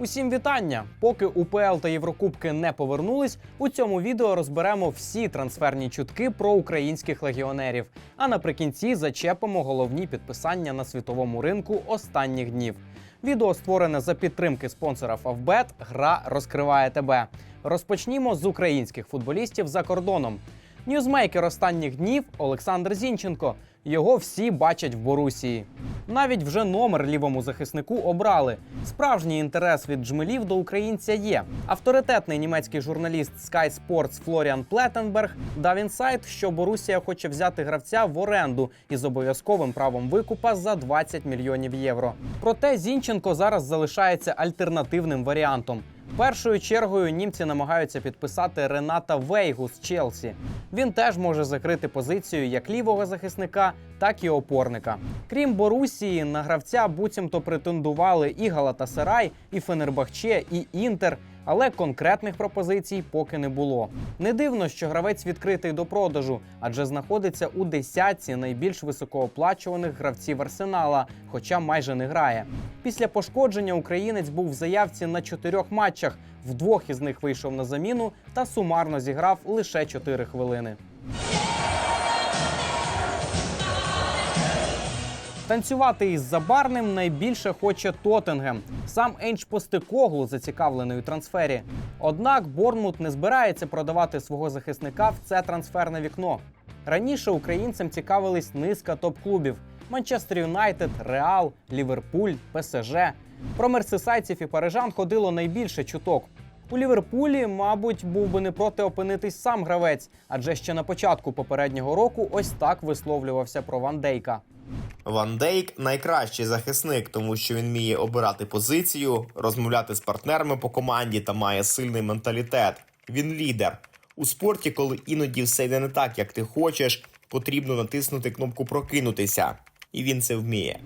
Усім вітання! Поки УПЛ та Єврокубки не повернулись, у цьому відео розберемо всі трансферні чутки про українських легіонерів. А наприкінці зачепимо головні підписання на світовому ринку останніх днів. Відео створене за підтримки спонсора Фавбет. Гра розкриває тебе. Розпочнімо з українських футболістів за кордоном. Ньюзмейкер останніх днів Олександр Зінченко. Його всі бачать в Борусії. Навіть вже номер лівому захиснику обрали. Справжній інтерес від джмелів до українця є. Авторитетний німецький журналіст Sky Sports Флоріан Плетенберг дав інсайт, що Борусія хоче взяти гравця в оренду із обов'язковим правом викупа за 20 мільйонів євро. Проте Зінченко зараз залишається альтернативним варіантом. Першою чергою німці намагаються підписати Рената Вейгу з Челсі. Він теж може закрити позицію як лівого захисника, так і опорника. Крім Борусії, на гравця буцімто претендували і Галатасарай, і Фенербахче, і Інтер. Але конкретних пропозицій поки не було. Не дивно, що гравець відкритий до продажу, адже знаходиться у десятці найбільш високооплачуваних гравців арсенала, хоча майже не грає. Після пошкодження українець був в заявці на чотирьох матчах. В двох із них вийшов на заміну та сумарно зіграв лише 4 хвилини. Танцювати із забарним найбільше хоче Тоттенгем. Сам Енч Постекоглу зацікавлений у трансфері. Однак Борнмут не збирається продавати свого захисника в це трансферне вікно. Раніше українцям цікавились низка топ-клубів: Манчестер Юнайтед, Реал, Ліверпуль, ПСЖ. Про мерсисайців і парижан ходило найбільше чуток. У Ліверпулі, мабуть, був би не проти опинитись сам гравець, адже ще на початку попереднього року ось так висловлювався про Ван Дейка. Ван Дейк найкращий захисник, тому що він вміє обирати позицію, розмовляти з партнерами по команді та має сильний менталітет. Він лідер. У спорті, коли іноді все йде не так, як ти хочеш, потрібно натиснути кнопку прокинутися. І він це вміє.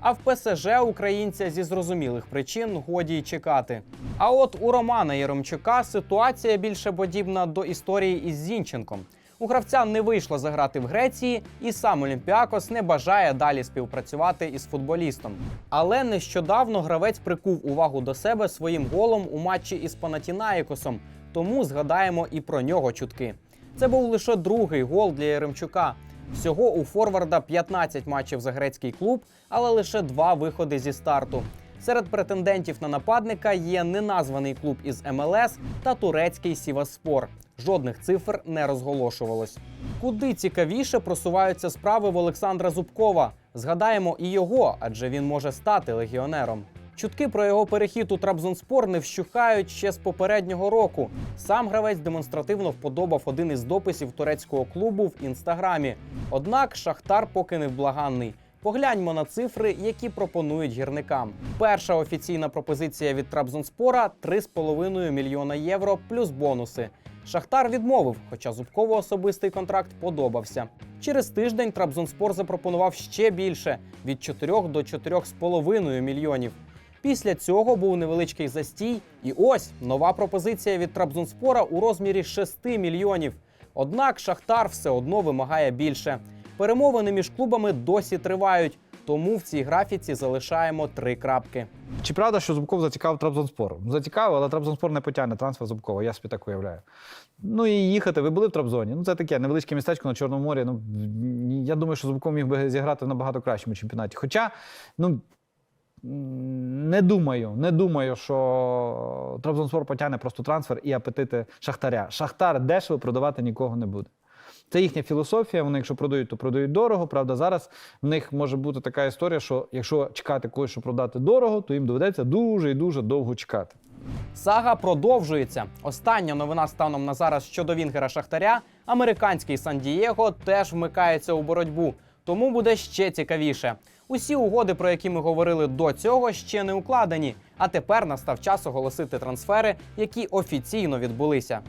А в ПСЖ українця зі зрозумілих причин годі чекати. А от у Романа Єремчука ситуація більше подібна до історії із Зінченком. У гравця не вийшло заграти в Греції, і сам Олімпіакос не бажає далі співпрацювати із футболістом. Але нещодавно гравець прикув увагу до себе своїм голом у матчі із Панатінаїкосом, тому згадаємо і про нього чутки. Це був лише другий гол для Яремчука. Всього у Форварда 15 матчів за грецький клуб, але лише два виходи зі старту. Серед претендентів на нападника є неназваний клуб із МЛС та турецький Сіваспор. Жодних цифр не розголошувалось. Куди цікавіше просуваються справи в Олександра Зубкова. Згадаємо і його, адже він може стати легіонером. Чутки про його перехід у Трабзонспор не вщухають ще з попереднього року. Сам гравець демонстративно вподобав один із дописів турецького клубу в інстаграмі. Однак Шахтар поки невблаганний. Погляньмо на цифри, які пропонують гірникам. Перша офіційна пропозиція від Трабзонспора 3,5 мільйона євро плюс бонуси. Шахтар відмовив, хоча Зубкову особистий контракт подобався. Через тиждень Трабзонспор запропонував ще більше від 4 до 4,5 мільйонів. Після цього був невеличкий застій, і ось нова пропозиція від Трабзонспора у розмірі 6 мільйонів. Однак Шахтар все одно вимагає більше. Перемовини між клубами досі тривають, тому в цій графіці залишаємо три крапки. Чи правда, що Зубков зацікавив Трабзонспор? Зацікавив, але Трабзонспор не потягне трансфер Зубкова, я собі так уявляю. Ну і їхати, ви були в Трабзоні. Ну, це таке невеличке містечко на Чорному морі. Ну, я думаю, що Зубков міг би зіграти в набагато кращому чемпіонаті. Хоча, ну. Не думаю, не думаю, що Трабзонспор потягне просто трансфер і апетити Шахтаря. Шахтар дешево продавати нікого не буде. Це їхня філософія. Вони, якщо продають, то продають дорого. Правда, зараз в них може бути така історія, що якщо чекати когось, щоб продати дорого, то їм доведеться дуже і дуже довго чекати. Сага продовжується. Остання новина станом на зараз щодо Вінгера Шахтаря. Американський Сан-Дієго теж вмикається у боротьбу, тому буде ще цікавіше. Усі угоди, про які ми говорили до цього, ще не укладені. А тепер настав час оголосити трансфери, які офіційно відбулися.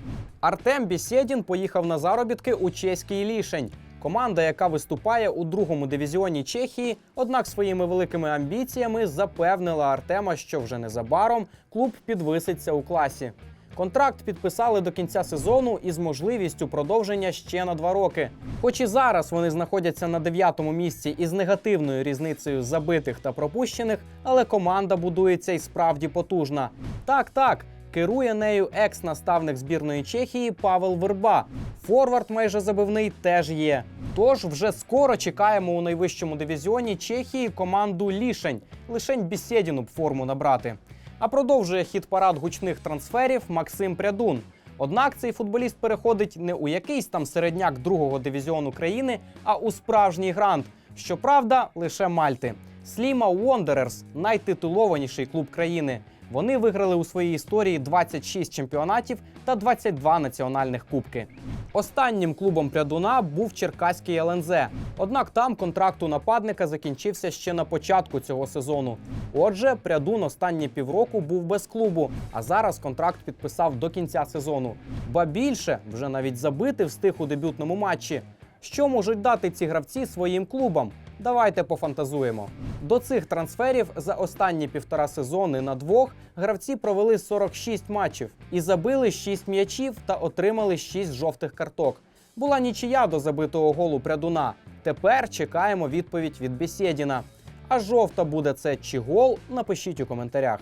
Артем Бісєдін поїхав на заробітки у чеський лішень. Команда, яка виступає у другому дивізіоні Чехії, однак своїми великими амбіціями запевнила Артема, що вже незабаром клуб підвиситься у класі. Контракт підписали до кінця сезону із можливістю продовження ще на два роки. Хоч і зараз вони знаходяться на дев'ятому місці із негативною різницею забитих та пропущених, але команда будується і справді потужна. Так, так. Керує нею екс-наставник збірної Чехії Павел Верба. Форвард майже забивний теж є. Тож вже скоро чекаємо у найвищому дивізіоні Чехії команду Лішень. Лишень Бісєдіну б форму набрати. А продовжує хід парад гучних трансферів Максим Прядун. Однак цей футболіст переходить не у якийсь там середняк другого дивізіону країни, а у справжній грант. Щоправда, лише Мальти. Сліма Wanderers – найтитулованіший клуб країни. Вони виграли у своїй історії 26 чемпіонатів та 22 національних кубки. Останнім клубом прядуна був Черкаський ЛНЗ. Однак там контракт у нападника закінчився ще на початку цього сезону. Отже, прядун останні півроку був без клубу, а зараз контракт підписав до кінця сезону. Ба більше вже навіть забити встиг у дебютному матчі. Що можуть дати ці гравці своїм клубам? Давайте пофантазуємо. До цих трансферів за останні півтора сезони на двох гравці провели 46 матчів і забили 6 м'ячів та отримали 6 жовтих карток. Була нічия до забитого голу прядуна. Тепер чекаємо відповідь від Бесєдіна. А жовта буде це чи гол? Напишіть у коментарях.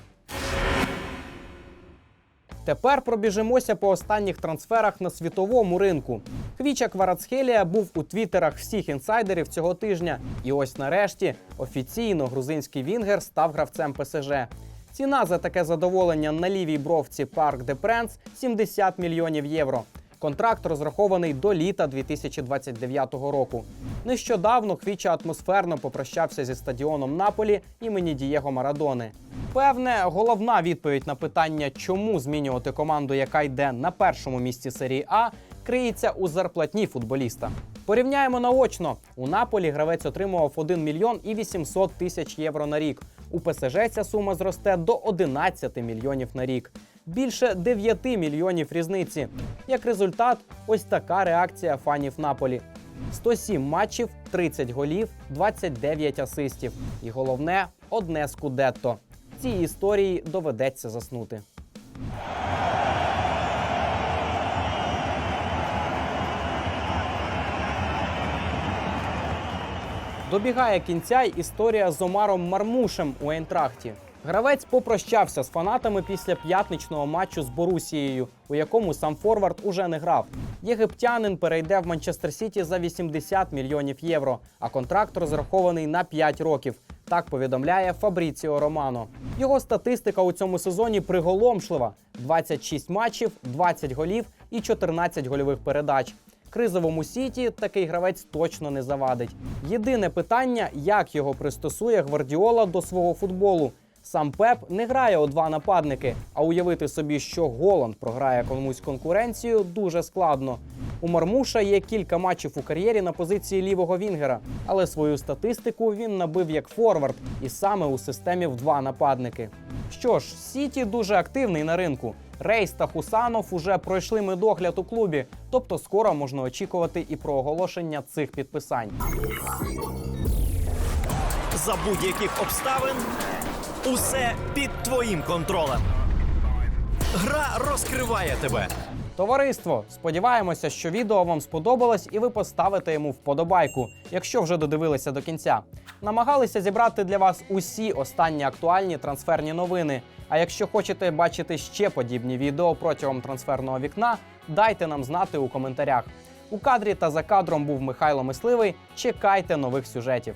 Тепер пробіжимося по останніх трансферах на світовому ринку. Хвіча Кварацхелія був у твіттерах всіх інсайдерів цього тижня. І ось нарешті офіційно грузинський Вінгер став гравцем ПСЖ. Ціна за таке задоволення на лівій бровці Парк де Пренс 70 мільйонів євро. Контракт розрахований до літа 2029 року. Нещодавно Хвіча атмосферно попрощався зі стадіоном Наполі імені Дієго Марадони. Певне, головна відповідь на питання, чому змінювати команду, яка йде на першому місці серії А, криється у зарплатні футболіста. Порівняємо наочно. У Наполі гравець отримував 1 мільйон і 800 тисяч євро на рік. У ПСЖ ця сума зросте до 11 мільйонів на рік. Більше 9 мільйонів різниці. Як результат, ось така реакція фанів Наполі. 107 матчів, 30 голів, 29 асистів. І головне одне скудетто. Цій історії доведеться заснути. Добігає кінця й історія з Омаром Мармушем у Ейнтрахті. Гравець попрощався з фанатами після п'ятничного матчу з Борусією, у якому сам Форвард уже не грав. Єгиптянин перейде в Манчестер Сіті за 80 мільйонів євро, а контракт розрахований на 5 років. Так повідомляє Фабріціо Романо. Його статистика у цьому сезоні приголомшлива: 26 матчів, 20 голів і 14 гольових передач. Кризовому сіті такий гравець точно не завадить. Єдине питання, як його пристосує Гвардіола до свого футболу. Сам Пеп не грає у два нападники, а уявити собі, що Голланд програє комусь конкуренцію, дуже складно. У Мармуша є кілька матчів у кар'єрі на позиції лівого Вінгера, але свою статистику він набив як форвард і саме у системі в два нападники. Що ж, Сіті дуже активний на ринку. Рейс та Хусанов уже пройшли медогляд у клубі, тобто скоро можна очікувати і про оголошення цих підписань. За будь-яких обставин усе під твоїм контролем. Гра розкриває тебе. Товариство, сподіваємося, що відео вам сподобалось і ви поставите йому вподобайку, якщо вже додивилися до кінця. Намагалися зібрати для вас усі останні актуальні трансферні новини. А якщо хочете бачити ще подібні відео протягом трансферного вікна, дайте нам знати у коментарях. У кадрі та за кадром був Михайло Мисливий. Чекайте нових сюжетів.